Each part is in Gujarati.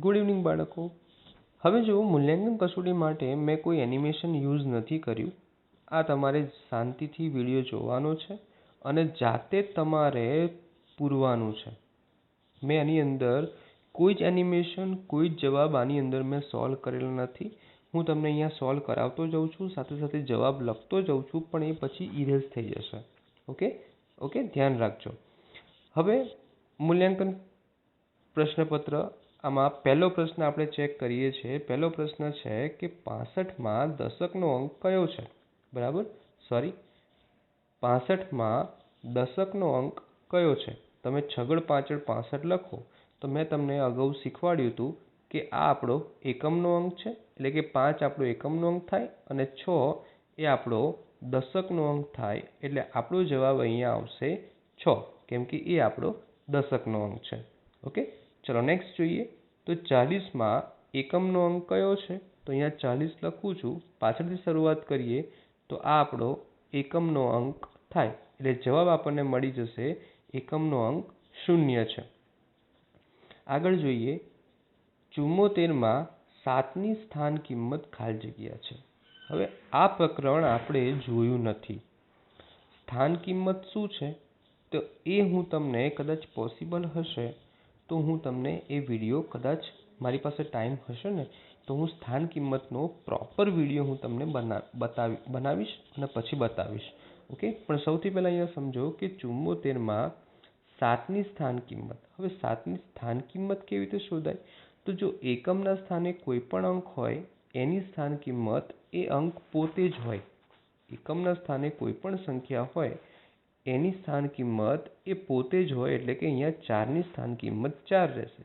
ગુડ ઇવનિંગ બાળકો. હવે જો મૂલ્યાંકન કસોટી માટે મેં કોઈ એનિમેશન યુઝ નથી કર્યું. આ તમારે શાંતિથી વીડિયો જોવાનો છે અને જાતે તમારે પૂરવાનું છે. મેં આની અંદર કોઈ જ એનિમેશન કોઈ જ જવાબ આની અંદર મેં સોલ્વ કરેલો નથી. હું તમને અહીંયા સોલ્વ કરાવતો જાઉં છું, સાથે સાથે જવાબ લખતો જાઉં છું, પણ એ પછી ઇરેઝ થઈ જશે. ઓકે ઓકે ધ્યાન રાખજો. હવે મૂલ્યાંકન પ્રશ્નપત્ર આમાં પહેલો પ્રશ્ન આપણે ચેક કરીએ છીએ. પહેલો પ્રશ્ન છે કે પાસઠમાં દશકનો અંક કયો છે? બરાબર? સોરી પાસઠમાં દશકનો અંક કયો છે? તમે છગડ પાછળ પાસઠ લખો. તો મેં તમને અગાઉ શીખવાડ્યું હતું કે આ આપણો એકમનો અંક છે. એટલે કે પાંચ આપણો એકમનો અંક થાય અને છ એ આપણો દશકનો અંક થાય. એટલે આપણો જવાબ અહીંયા આવશે છ. કેમ કે એ આપણો દશકનો અંક છે. ઓકે ચલો નેક્સ્ટ જોઈએ. તો ચાલીસમાં એકમનો અંક કયો છે? તો અહીંયા ચાલીસ લખું છું. પાછળથી શરૂઆત કરીએ તો આ આપણો એકમનો અંક થાય. એટલે જવાબ આપણને મળી જશે એકમનો અંક શૂન્ય છે. આગળ જોઈએ. ચુમ્મોતેરમાં સાતની સ્થાન કિંમત ખાલી જગ્યા છે. હવે આ પ્રકરણ આપણે જોયું નથી. સ્થાન કિંમત શું છે? તો એ હું તમને કદાચ પોસિબલ હશે. તો હું તમને એ વીડિયો કદાચ મારી પાસે ટાઈમ હશે ને, તો હું સ્થાન કિંમતનો પ્રોપર વીડિયો હું તમને બનાવીશ અને પછી બતાવીશ. ઓકે પણ સૌથી પહેલાં અહીંયા સમજો કે ચુમ્મોતેરમાં સાતની સ્થાન કિંમત. હવે સાતની સ્થાન કિંમત કેવી રીતે શોધાય? તો જો એકમના સ્થાને કોઈ પણ અંક હોય, એની સ્થાન કિંમત એ અંક પોતે જ હોય. એકમના સ્થાને કોઈ પણ સંખ્યા હોય એની સ્થાન કિંમત એ પોતે જ હોય એટલે કે અહીંયા ચારની સ્થાન કિંમત ચાર રહેશે.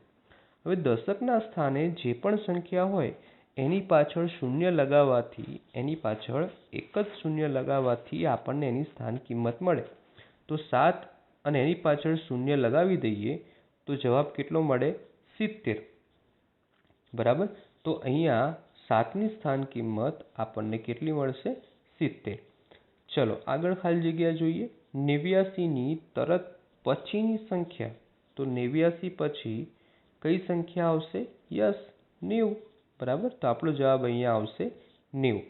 હવે દશકના સ્થાને જે પણ સંખ્યા હોય, એની પાછળ શૂન્ય લગાવવાથી, એની પાછળ એક જ શૂન્ય લગાવવાથી આપણને એની સ્થાન કિંમત મળે. તો સાત અને એની પાછળ શૂન્ય લગાવી દઈએ, તો જવાબ કેટલો મળે? સિત્તેર. બરાબર? તો અહીંયા સાતની સ્થાન કિંમત આપણને કેટલી મળશે? સિત્તેર. ચલો, આગળ ખાલી જગ્યા જોઈએ. નેવ્યાસીની તરત પછીની સંખ્યા. તો નેવ્યાસી પછી કઈ સંખ્યા આવશે? યસ, નેવું. બરાબર? તો આપણો જવાબ અહીંયા આવશે નેવું.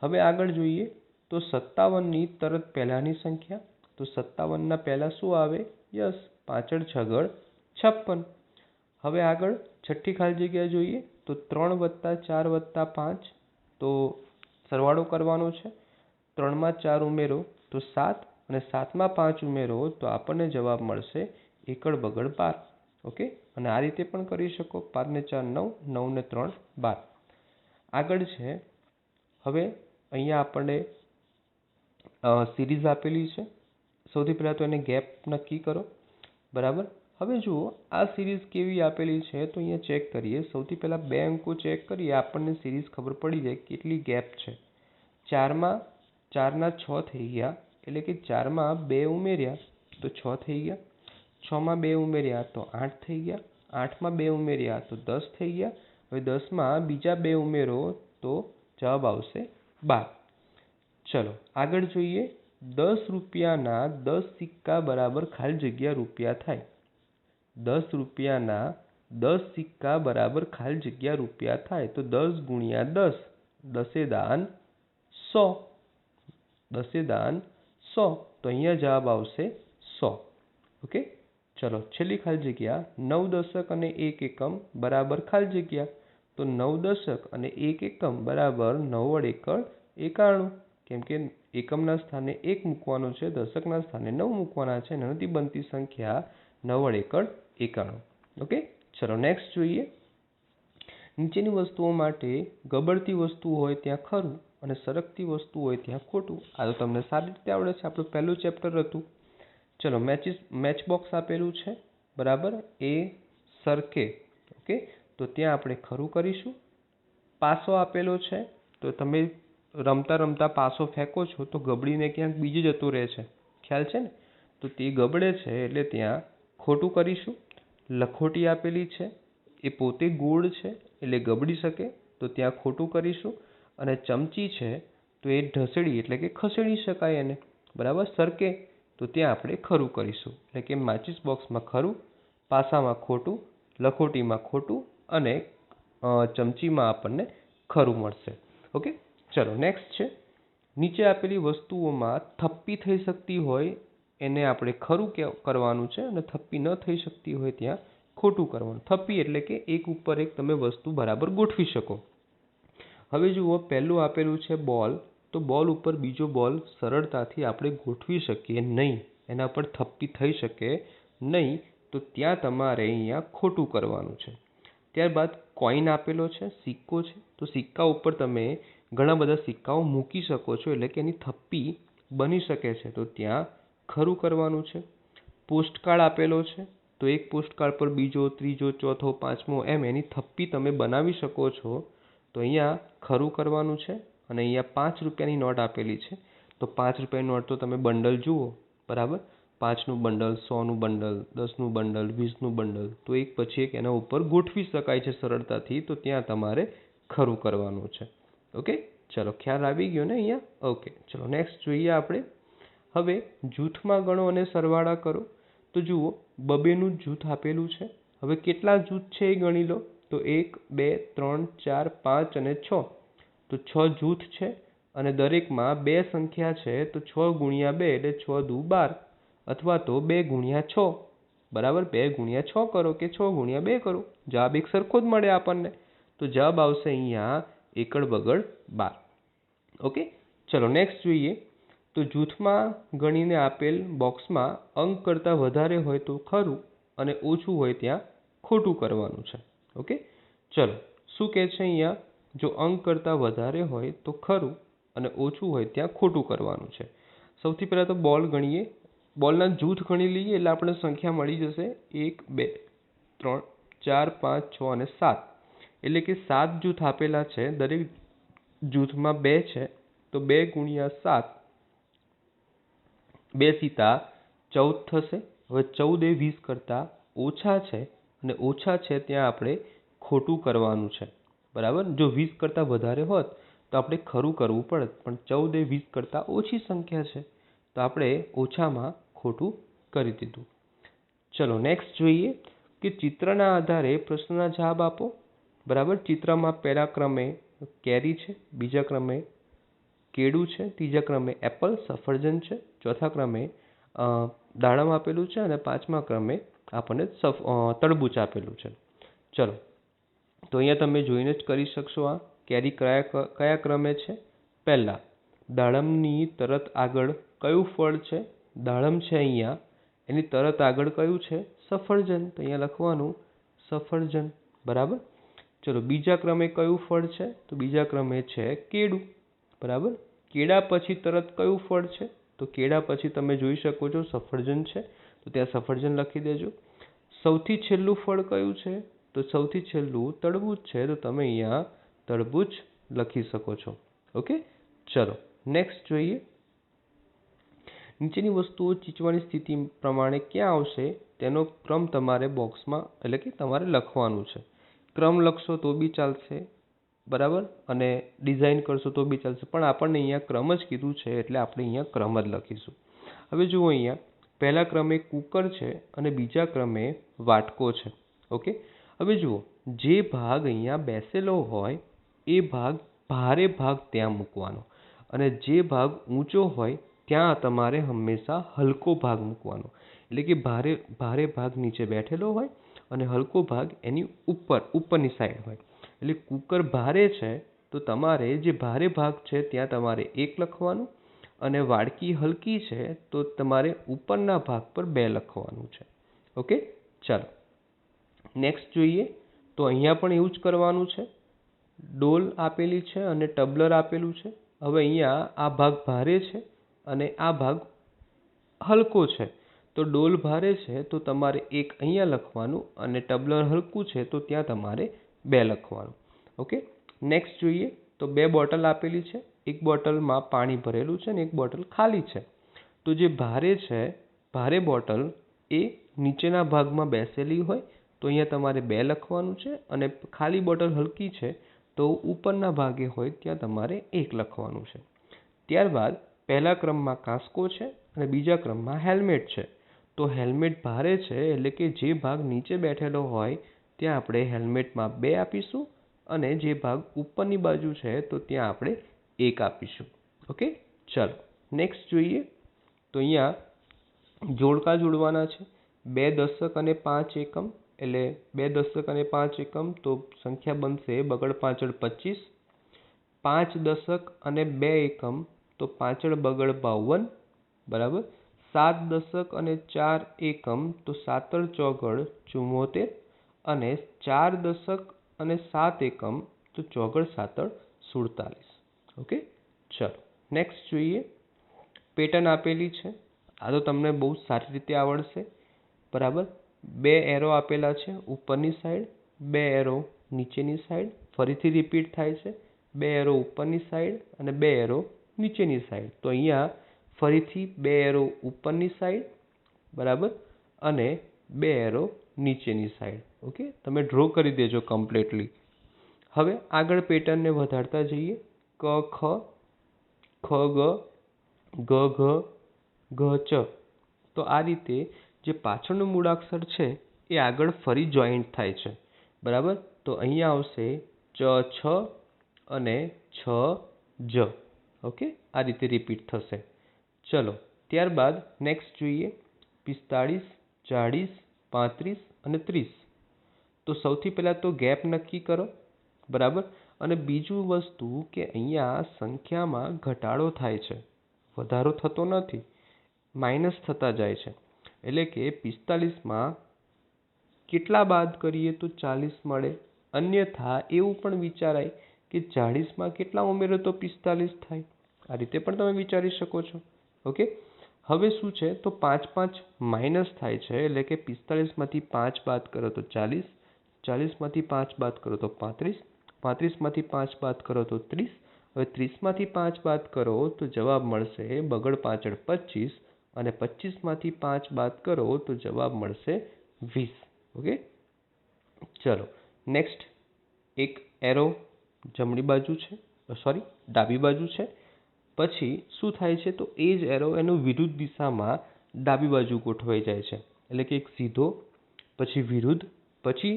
હવે આગળ જોઈએ. તો સત્તાવનની તરત પહેલાંની સંખ્યા. તો સત્તાવનના પહેલાં શું આવે? યસ, પાછળ છગડ છપ્પન. હવે આગળ છઠ્ઠી ખાલી જગ્યા જોઈએ. તો ત્રણ વત્તા ચાર વત્તા પાંચ. તો સરવાળો કરવાનો છે. ત્રણમાં ચાર ઉમેરો, તો સાત અને સાતમાં પાંચ ઉમેરો તો આપણને જવાબ મળશે એકડ બગડ બાર. ઓકે? અને આ રીતે પણ કરી શકો. પાંચને ચાર નવ નવ ને ત્રણ બાર. આગળ છે. હવે અહીંયા આપણને સિરીઝ આપેલી છે. સૌથી પહેલાં તો એને ગેપ નક્કી કરો. બરાબર? હવે જુઓ, આ સિરીઝ કેવી આપેલી છે તો અહીંયા ચેક કરીએ. સૌથી પહેલાં બે અંકો ચેક કરીએ. આપણને સિરીઝ ખબર પડી જાય કેટલી ગેપ છે. ચારમાં ચારના છ થઈ ગયા, એટલે કે ચારમાં બે ઉમેર્યા, તો છ થઈ ગયા. છમાં બે ઉમેર્યા, તો આઠ થઈ ગયા. આઠમાં બે ઉમેર્યા, તો દસ થઈ ગયા. હવે દસમાં બીજા બે ઉમેરો, તો જવાબ આવશે બાર. ચલો, આગળ જોઈએ. દસ રૂપિયાના દસ સિક્કા બરાબર ખાલી જગ્યા રૂપિયા થાય. દસ રૂપિયાના દસ સિક્કા બરાબર ખાલી જગ્યા રૂપિયા થાય, તો દસ ગુણ્યા દસ, દસે દાન સો. દસે દાન સો. તો અહીંયા જવાબ આવશે સો. ઓકે? ચલો, છેલ્લી ખાલી જગ્યા, નવ દશક અને એક એકમ બરાબર ખાલી જગ્યા. તો નવ દશક અને એક એકમ બરાબર નવ્વદ એકડ એકાણું. કેમ કે એકમના સ્થાને એક મૂકવાનો છે, દશકના સ્થાને નવ મૂકવાના છે નથી બનતી સંખ્યા નવ્વદ એકડ એકાણું. ઓકે? ચલો નેક્સ્ટ જોઈએ. નીચેની વસ્તુઓ માટે ગબડતી વસ્તુ હોય ત્યાં ખરું. અને સરકતી વસ્તુ હોય ત્યાં ખોટું. આ તો તમને સારી રીતે આવડે છે. આપણું પહેલું ચેપ્ટર હતું. ચલો મેચિસ મેચ બોક્સ આપેલું છે. બરાબર? એ, સરકે. ઓકે તો ત્યાં આપણે ખરું કરીશું. પાસો આપેલો છે. તો તમે રમતા રમતા પાસો ફેંકો છો, તો ગબડીને ક્યાંક બીજે જતો રહે છે. ખ્યાલ છે ને? તો તે ગબડે છે એટલે ત્યાં ખોટું કરીશું. લખોટી આપેલી છે. એ પોતે ગોળ છે એટલે ગબડી શકે. તો ત્યાં ખોટું કરીશું. અને ચમચી છે, તો એ ઢસડી, એટલે કે ખસેડી શકાય એને. બરાબર? સરકે. તો ત્યાં આપણે ખરું કરીશું. એટલે કે માચિસ બોક્સમાં ખરું, પાસામાં ખોટું, લખોટીમાં ખોટું અને ચમચીમાં આપણને ખરું મળશે. ઓકે? ચલો, નેક્સ્ટ છે. નીચે આપેલી વસ્તુઓમાં થપ્પી થઈ શકતી હોય, એને આપણે ખરું કરવાનું છે અને થપ્પી ન થઈ શકતી હોય ત્યાં ખોટું કરવાનું. થપ્પી એટલે કે એક ઉપર એક તમે વસ્તુ બરાબર ગોઠવી શકો. હવે જુઓ, પહેલું આપેલું છે બોલ તો બોલ ઉપર બીજો બોલ સરળતાથી આપણે ગોઠવી શકીએ નહીં. એના પર થપ્પી થઈ શકે નહીં. તો ત્યાં તમારે અહીંયા ખોટું કરવાનું છે. ત્યારબાદ કોઈન આપેલો છે, સિક્કો છે. તો સિક્કા ઉપર તમે ઘણા બધા સિક્કાઓ મૂકી શકો છો, એટલે કે એની થપ્પી બની શકે છે. તો ત્યાં ખરું કરવાનું છે. પોસ્ટકાર્ડ આપેલો છે. તો એક પોસ્ટકાર્ડ પર બીજો, ત્રીજો, ચોથો, પાંચમો, એમ એની થપ્પી તમે બનાવી શકો છો. તો અહીંયા ખરું કરવાનું છે અને અહીંયા પાંચ રૂપિયાની નોટ આપેલી છે. તો પાંચ રૂપિયાની નોટ તો તમે બંડલ જુઓ, બરાબર? પાંચનું બંડલ, સોનું બંડલ, દસનું બંડલ, વીસનું બંડલ, તો એક પછી એક એના ઉપર ગોઠવી શકાય છે સરળતાથી, તો ત્યાં તમારે ખરું કરવાનું છે. ઓકે? ચલો, ખ્યાલ આવી ગયો ને અહીંયા? ઓકે, ચલો નેક્સ્ટ જોઈએ આપણે. હવે જૂથમાં ગણો અને સરવાળા કરો. તો જુઓ, બબેનું જૂથ આપેલું છે. હવે કેટલા જૂથ છે એ ગણી લો. તો એક, બે, ત્રણ, ચાર, પાંચ અને છ. તો છ જૂથ છે અને દરેકમાં બે સંખ્યા છે, તો છ ગુણ્યા બે એટલે છ દુ બાર. અથવા તો બે ગુણ્યા છ. બરાબર? બે ગુણ્યા છ કરો કે છ ગુણ્યા બે કરો? જવાબ એક સરખો જ મળે આપણને. તો જવાબ આવશે અહીંયા એકડ બગડ બાર. ઓકે? ચલો નેક્સ્ટ જોઈએ. તો જૂથમાં ગણીને આપેલ બોક્સમાં અંક કરતાં વધારે હોય તો ખરું અને ઓછું હોય ત્યાં ખોટું કરવાનું છે. ઓકે? ચલો, શું કહે છે અહીંયા? જો અંક કરતાં વધારે હોય તો ખરું અને ઓછું હોય ત્યાં ખોટું કરવાનું છે. સૌથી પહેલાં તો બોલ ગણીએ. બોલના જૂથ ગણી લઈએ એટલે આપણે સંખ્યા મળી જશે એક, બે, ત્રણ, ચાર, પાંચ, છ અને સાત. એટલે કે સાત જૂથ આપેલા છે, દરેક જૂથમાં બે છે, તો બે ગુણ્યા સાત, બે સીતા ચૌદ થશે. હવે ચૌદ એ વીસ કરતાં ઓછા છે અને ઓછા છે ત્યાં આપણે ખોટું કરવાનું છે. બરાબર? જો વીસ કરતાં વધારે હોત, તો આપણે ખરું કરવું પડત. પણ ચૌદ એ વીસ કરતાં ઓછી સંખ્યા છે, તો આપણે ઓછામાં ખોટું કરી દીધું. ચલો નેક્સ્ટ જોઈએ કે ચિત્રના આધારે પ્રશ્નના જવાબ આપો. બરાબર? ચિત્રમાં પહેલા ક્રમે કેરી છે, બીજા ક્રમે કેળું છે, ત્રીજા ક્રમે એપલ સફરજન છે, ચોથા ક્રમે દાડમ આપેલું છે અને પાંચમા ક્રમે આપણને તરબૂચ આપેલું છે. ચલો. તો અહીંયા તમે જોઈને જ કરી શકશો આ. કેરી કયા કયા ક્રમે છે? પહેલાં, દાડમની તરત આગળ કયું ફળ છે? દાડમ છે અહીંયા. એની તરત આગળ કયું છે? સફરજન. તો અહીંયા લખવાનું સફરજન. બરાબર? ચલો, બીજા ક્રમે કયું ફળ છે? તો બીજા ક્રમે છે કેળું. બરાબર? કેળા પછી તરત કયું ફળ છે? તો કેળા પછી તમે જોઈ શકો છો સફરજન છે. તો ત્યાં સફરજન લખી દેજો. સૌથી છેલ્લું ફળ કયું છે? તો સૌથી છેલ્લું તરબૂચ છે. તો તમે અહીંયા તરબૂચ લખી શકો છો. ઓકે? ચલો નેક્સ્ટ જોઈએ. નીચેની વસ્તુઓ ચીચવાની સ્થિતિ પ્રમાણે ક્યાં આવશે? તેનો ક્રમ તમારે બોક્સમાં, એટલે કે તમારે લખવાનું છે. ક્રમ લખશો તો બી ચાલશે. બરાબર? અને ડિઝાઇન કરશો તો બી ચાલશે. પણ આપણને અહીંયા ક્રમ જ કીધું છે, એટલે આપણે અહીંયા ક્રમ જ લખીશું. હવે જુઓ અહીંયા. પહેલા ક્રમે કુકર છે અને બીજા ક્રમે વાટકો છે. ઓકે? હવે જુઓ, જે ભાગ અહીંયા બેસેલો હોય, એ ભાગ ભારે ભાગ ત્યાં મૂકવાનો. અને જે ભાગ ઊંચો હોય, ત્યાં તમારે હંમેશા હલકો ભાગ મૂકવાનો. એટલે કે ભારે ભારે ભાગ નીચે બેઠેલો હોય અને હલકો ભાગ એની ઉપર, ઉપરની સાઈડ હોય. એટલે કુકર ભારે છે, તો તમારે જે ભારે ભાગ છે, ત્યાં તમારે એક લખવાનું અને વાડકી હલકી છે, તો તમારે ઉપરના ભાગ પર બે લખવાનું છે. ઓકે? ચાલો. નેક્સ્ટ જોઈએ, તો અહીંયા પણ એવું જ કરવાનું છે. ડોલ આપેલી છે અને ટબલર આપેલું છે. હવે અહીંયા આ ભાગ ભારે છે અને આ ભાગ હલકો છે. તો ડોલ ભારે છે, તો તમારે એક અહીંયા લખવાનું અને ટબલર હલકું છે, તો ત્યાં તમારે બે લખવાનું. ઓકે? નેક્સ્ટ જોઈએ, તો બે બોટલ આપેલી છે. એક બોટલમાં પાણી ભરેલું છે અને એક બોટલ ખાલી છે. તો જે ભારે છે, ભારે બોટલ એ નીચેના ભાગમાં બેસેલી હોય, તો અહીંયા તમારે બે લખવાનું છે અને ખાલી બોટલ હલકી છે, તો ઉપરના ભાગે હોય ત્યાં તમારે એક લખવાનું છે. ત્યારબાદ પહેલા ક્રમમાં કાંસકો છે અને બીજા ક્રમમાં હેલ્મેટ છે. તો હેલ્મેટ ભારે છે એટલે કે જે ભાગ નીચે બેઠેલો હોય, ત્યાં આપણે હેલ્મેટમાં બે આપીશું અને જે ભાગ ઉપરની બાજુ છે, તો ત્યાં આપણે ઓકે ચાલો નેક્સ્ટ જોઈએ। તો અહીંયા જોડકા જોડવાના છે બે દશક અને પાંચ એકમ એટલે બે દશક અને પાંચ એકમ તો સંખ્યા બનશે બગડ પાંચડ પચીસ પાંચ દશક અને બે એકમ તો પાંચડ બગડ બાવન બરાબર સાત દશક અને ચાર એકમ તો સાતર ચોગડ ચુમ્મોતેર અને ચાર દશક અને સાત એકમ તો ચોગડ સાતળ સુડતાલીસ ઓકે ચલો નેક્સ્ટ જોઈએ. પેટર્ન આપેલી છે. આ તો તમને બહુ સારી રીતે આવડશે. બરાબર? બે એરો આપેલા છે, ઉપરની સાઈડ બે એરો નીચેની સાઈડ ફરીથી રિપીટ થાય છે. બે એરો ઉપરની સાઈડ અને બે એરો નીચેની સાઈડ તો અહીંયા ફરીથી બે એરો ઉપરની સાઈડ બરાબર? અને બે એરો નીચેની સાઈડ ઓકે તમે ડ્રો કરી દેજો કમ્પ્લીટલી હવે આગળ પેટર્નને વધારતા જઈએ. ક, ખ ખ, ગ ગ, ઘ ઘ, ચ. તો આ રીતે જે પાછળનું મૂળાક્ષર છે, એ આગળ ફરી જોઈન્ટ થાય છે. બરાબર? તો અહીંયા આવશે ચ, છ અને છ, જ. ઓકે? આ રીતે રિપીટ થશે. ચલો, ત્યારબાદ નેક્સ્ટ જોઈએ. પિસ્તાળીસ, ચાળીસ, પાંત્રીસ અને ત્રીસ. તો સૌથી પહેલાં તો ગેપ નક્કી કરો. બરાબર? અને બીજું વસ્તુ કે અહીંયા સંખ્યામાં ઘટાડો થાય છે. વધારો થતો નથી. માઇનસ થતા જાય છે. એટલે કે પિસ્તાલીસમાં કેટલા બાદ કરીએ તો ચાલીસ મળે. અન્યથા એવું પણ વિચારાય કે ચાળીસમાં કેટલા ઉમેરો તો પિસ્તાલીસ થાય. આ રીતે પણ તમે વિચારી શકો છો. ઓકે? હવે શું છે? તો પાંચ પાંચ માઇનસ થાય છે એટલે કે પિસ્તાલીસમાંથી પાંચ બાદ કરો તો ચાલીસ. ચાલીસમાંથી પાંચ બાદ કરો તો પાંત્રીસ. પાંત્રીસમાંથી પાંચ બાદ કરો તો ત્રીસ. હવે ત્રીસમાંથી પાંચ બાદ કરો તો જવાબ મળશે બગડ પાછળ પચીસ અને પચીસમાંથી પાંચ બાદ કરો તો જવાબ મળશે વીસ. ઓકે? ચલો, નેક્સ્ટ એક એરો જમણી બાજુ છે સોરી, ડાબી બાજુ છે. પછી શું થાય છે તો એ જ એરો એનું વિરુદ્ધ દિશામાં ડાબી બાજુ ગોઠવાઈ જાય છે. એટલે કે એક સીધો, પછી વિરુદ્ધ, પછી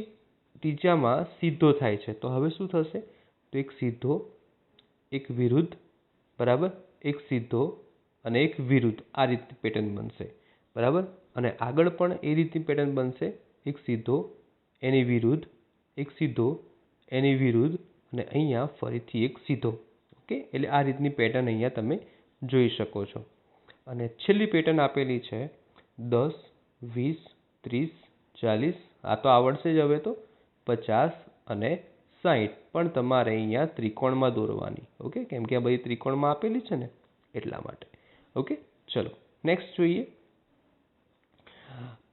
ત્રીજામાં સીધો થાય છે. તો હવે શું થશે? તો એક સીધો, એક વિરુદ્ધ, બરાબર? એક સીધો અને એક વિરુદ્ધ આ રીતની પેટર્ન બનશે. બરાબર? અને આગળ પણ એ રીતની પેટર્ન બનશે. એક સીધો, એની વિરુદ્ધ, એક સીધો, એની વિરુદ્ધ અને અહીંયા ફરીથી એક સીધો. ઓકે? એટલે આ રીતની પેટર્ન અહીંયા તમે જોઈ શકો છો. અને છેલ્લી પેટર્ન આપેલી છે. દસ, વીસ, ત્રીસ, ચાલીસ. આ તો આવડશે જ હવે તો. પચાસ અને સાઠ પણ તમારે અહીંયા ત્રિકોણમાં દોરવાની. ઓકે? કેમ કે આ બધી ત્રિકોણમાં આપેલી છે ને એટલા માટે. ઓકે? ચલો નેક્સ્ટ જોઈએ.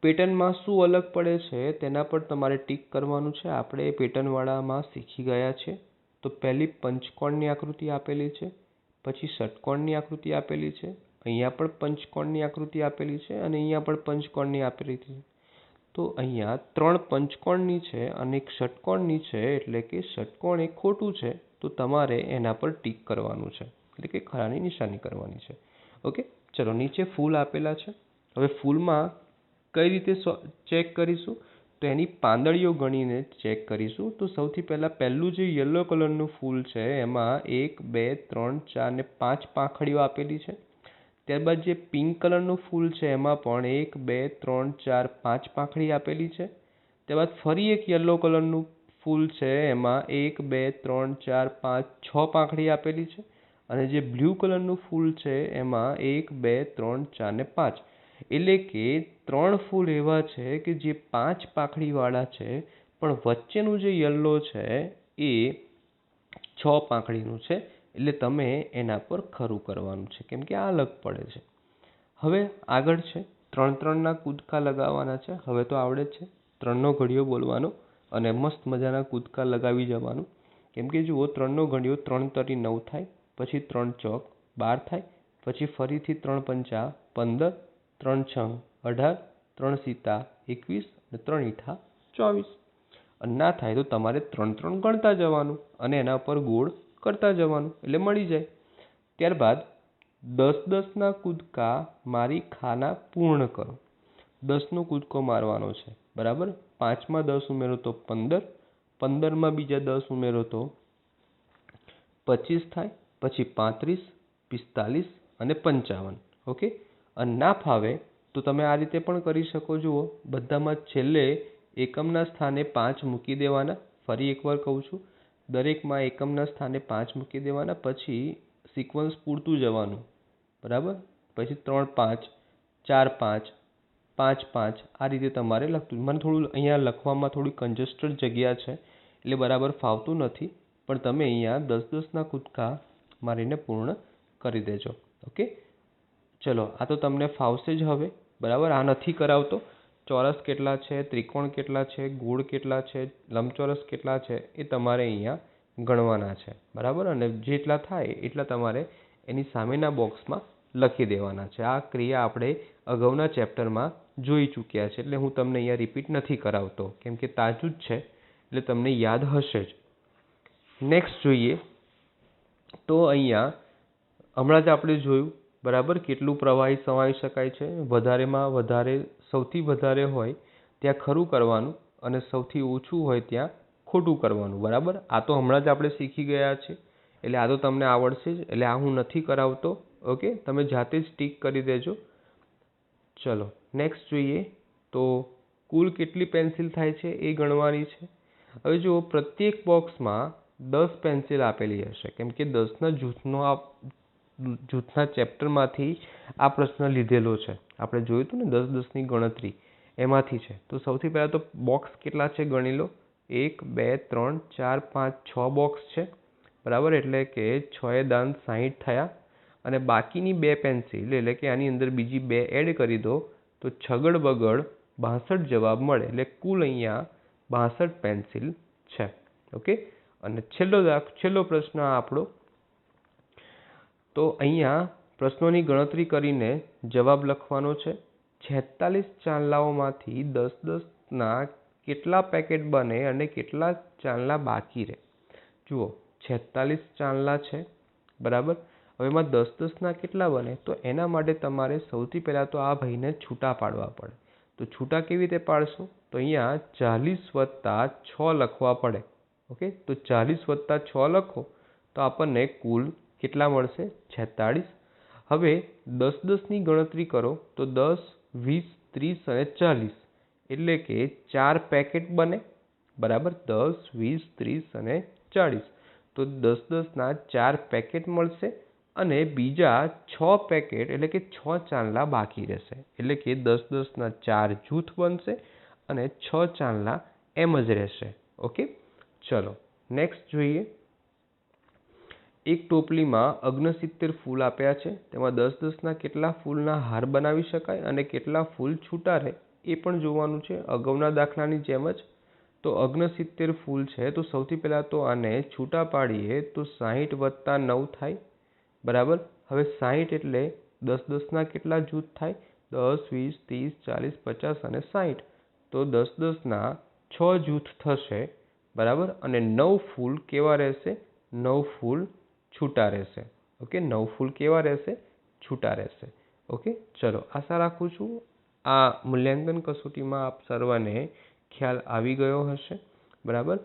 પેટર્નમાં શું અલગ પડે છે તેના પર તમારે ટીક કરવાનું છે. આપણે પેટર્નવાળામાં શીખી ગયા છે. તો પહેલી પંચકોણની આકૃતિ આપેલી છે. પછી ષટકોણની આકૃતિ આપેલી છે. અહીંયા પણ પંચકોણની આકૃતિ આપેલી છે અને અહીંયા પણ પંચકોણની આપેલી છે. તો અહીંયા ત્રણ પંચકોણની છે અને એક ષટકોણની છે એટલે કે ષટકોણ એ ખોટું છે, તો તમારે એના પર ટીક કરવાનું છે. એટલે કે ખરાની નિશાની કરવાની છે. ઓકે? ચલો, નીચે ફૂલ આપેલા છે. હવે ફૂલમાં કઈ રીતે ચેક કરીશું? તો એની પાંદડીઓ ગણીને ચેક કરીશું. તો સૌથી પહેલાં પહેલું જે યલો કલરનું ફૂલ છે, એમાં એક, બે, ત્રણ, ચાર ને પાંચ પાંખડીઓ આપેલી છે. ત્યારબાદ જે પિંક કલરનું ફૂલ છે, એમાં પણ એક, બે, ત્રણ, ચાર, પાંચ પાંખડી આપેલી છે. ત્યારબાદ ફરી એક યલો કલરનું ફૂલ છે, એમાં એક, બે, ત્રણ, ચાર, પાંચ, છ પાંખડી આપેલી છે. અને જે બ્લુ કલરનું ફૂલ છે, એમાં એક, બે, ત્રણ, ચાર ને પાંચ. એટલે કે ત્રણ ફૂલ એવા છે કે જે પાંચ પાંખડીવાળા છે, પણ વચ્ચેનું જે યલો છે, એ છ પાંખડીનું છે. એટલે તમે એના પર ખરું કરવાનું છે, કેમ કે આ અલગ પડે છે. હવે આગળ છે, ત્રણ ત્રણના કૂદકા લગાવવાના છે, હવે તો આવડે જ છે. ત્રણનો ઘડિયો બોલવાનો અને મસ્ત મજાના કૂદકા લગાવી જવાનું. કેમ કે જુઓ, ત્રણનો ઘડિયો ત્રણ તરી નવ થાય, પછી ત્રણ ચોક બાર થાય, પછી ફરીથી ત્રણ પંચા પંદર, ત્રણ છ અઢાર, ત્રણ સીતા એકવીસ અને ત્રણ ઈઠા ચોવીસ. અને ના થાય તો તમારે ત્રણ ત્રણ ગણતા જવાનું અને એના પર ગોળ કરતા જવાનું, એટલે મળી જાય. ત્યારબાદ દસ દસના કૂદકા મારી ખાના પૂર્ણ કરો. દસનો કૂદકો મારવાનો છે, બરાબર? પાંચમાં દસ ઉમેરો તો પંદર, પંદરમાં બીજા દસ ઉમેરો તો પચીસ થાય, પછી પાંત્રીસ, પિસ્તાલીસ અને પંચાવન, ઓકે? અને ના ફાવે તો તમે આ રીતે પણ કરી શકો, જુઓ. બધામાં છેલ્લે એકમના સ્થાને પાંચ મૂકી દેવાના. ફરી એકવાર કહું છું દરેકમાં એકમના સ્થાને પાંચ મૂકી દેવાના, પછી સિક્વન્સ પૂરતું જવાનું. બરાબર? પછી ત્રણ પાંચ, ચાર પાંચ પાંચ પાંચ, આ રીતે તમારે લખતું. મને થોડું અહીંયા લખવામાં થોડી કંજસ્ટેડ જગ્યા છે, એટલે બરાબર ફાવતું નથી, પણ તમે અહીંયા દસ દસના કૂદકા મારીને પૂર્ણ કરી દેજો. ઓકે? ચલો, આ તો તમને ફાવશે જ હવે. બરાબર? આ નથી કરાવતો. ચોરસ કેટલા છે, ત્રિકોણ કેટલા છે, ગોળ કેટલા છે, લંબચોરસ કેટલા છે, એ તમારે અહીંયા ગણવાના છે. બરાબર? અને જેટલા થાય એટલા તમારે એની સામેના બોક્સમાં લખી દેવાના છે. આ ક્રિયા આપણે અગાઉના ચેપ્ટરમાં જોઈ ચૂક્યા છે. એટલે હું તમને અહીંયા રિપીટ નથી કરાવતો. કેમ કે તાજું જ છે. એટલે તમને યાદ હશે જ. નેક્સ્ટ જોઈએ તો અહીંયા હમણાં જ આપણે જોયું. બરાબર? કેટલું પ્રવાહી સમાવી શકાય છે? વધારેમાં વધારે સૌથી વધારે હોય ત્યાં ખરું કરવાનું અને સૌથી ઓછું હોય ત્યાં ખોટું કરવાનું, બરાબર? આ તો હમણાં જ આપણે શીખી ગયા છે એટલે આ તો તમને આવડશે જ. એટલે આ હું નથી કરાવતો, ઓકે? તમે જાતે જ ટીક કરી દેજો. ચલો, નેક્સ્ટ જોઈએ તો કુલ કેટલી પેન્સિલ થાય છે એ ગણવાની છે. હવે જુઓ, પ્રત્યેક બોક્સમાં દસ પેન્સિલ આપેલી હશે. કેમ કે દસના જૂથનો આ જૂથના ચેપ્ટરમાંથી આ પ્રશ્ન લીધેલો છે. આપણે જોયું હતું ને દસ દસની ગણતરી, એમાંથી છે. તો સૌથી પહેલાં તો બોક્સ કેટલા છે ગણી લો? એક, બે, ત્રણ, ચાર, પાંચ, છ બોક્સ છે. બરાબર? એટલે કે છ એ દાન સાહીઠ થયા. અને બાકીની બે પેન્સિલ એટલે કે આની અંદર બીજી બે એડ કરી દો, તો છગડ બગડ બાસઠ જવાબ મળે. એટલે કુલ અહીંયા બાસઠ પેન્સિલ છે. ઓકે? અને છેલ્લો છેલ્લો પ્રશ્ન આપણો. તો અહીંયા પ્રશ્નોની ગણતરી કરીને જવાબ લખવાનો છે. છેતાલીસ ચાંદલાઓમાંથી દસ દસના કેટલા પેકેટ બને અને કેટલા ચાંદલા બાકી રહે? જુઓ, છેતાલીસ ચાંદલા છે, બરાબર? હવે એમાં દસ દસના કેટલા બને? તો એના માટે તમારે સૌથી પહેલાં તો આ ભાઈને છૂટા પાડવા પડે. તો છૂટા કેવી રીતે પાડશો? તો અહીંયા ચાલીસ વત્તા છ લખવા પડે. ઓકે? તો ચાલીસ વત્તા છ લખો તો આપણને કુલ કેટલા મળશે? છેતાળીસ. હવે દસ દસની ગણતરી કરો તો દસ, વીસ, ત્રીસ અને ચાલીસ. એટલે કે ચાર પેકેટ બને. બરાબર? દસ, વીસ, ત્રીસ અને ચાળીસ તો દસ દસના ચાર પેકેટ મળશે અને બીજા છ પેકેટ એટલે કે છ ચાંદલા બાકી રહેશે. એટલે કે દસ દસના ચાર જૂથ બનશે અને છ ચાંદલા એમ જ રહેશે. ઓકે? ચલો, નેક્સ્ટ જોઈએ. એક ટોપલીમાં અગ્નસિત્તેર ફૂલ આપ્યા છે. તેમાં દસ દસના કેટલા ફૂલના હાર બનાવી શકાય અને કેટલા ફૂલ છૂટા રહે એ પણ જોવાનું છે. અગાઉના દાખલાની જેમ જ તો અગ્નસિત્તેર ફૂલ છે તો સૌથી પહેલાં તો આને છૂટા પાડીએ તો સાહીઠ વત્તા નવ થાય. બરાબર? હવે સાહીઠ એટલે દસ દસના કેટલા જૂથ થાય? દસ, વીસ, ત્રીસ, ચાલીસ, પચાસ અને સાહીઠ. તો દસ દસના છ જૂથ થશે. બરાબર? અને નવ ફૂલ કેવા રહેશે? નવ ફૂલ છૂટા રહેશે. ઓકે નવ ફૂલ કેવા રહેશે? છૂટા રહેશે. ઓકે ચલો, આશા રાખું છું આ મૂલ્યાંકન કસોટીમાં આપ સર્વને ખ્યાલ આવી ગયો હશે. બરાબર?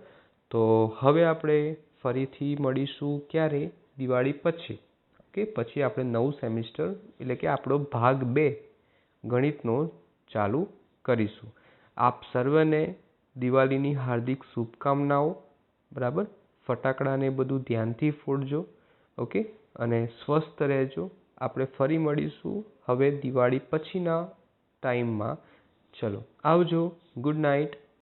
તો હવે આપણે ફરીથી મળીશું ક્યારે? દિવાળી પછી. કે પછી આપણે નવું સેમિસ્ટર, એટલે કે આપણો ભાગ બે ગણિતનો ચાલુ કરીશું. આપ સર્વને દિવાળીની હાર્દિક શુભકામનાઓ. બરાબર? ફટાકડાને બધું ધ્યાનથી ફોડજો. ઓકે? અને સ્વસ્થ રહેજો. આપણે ફરી મળીશું હવે દિવાળી પછીના ટાઈમમાં ચલો, આવજો. Good night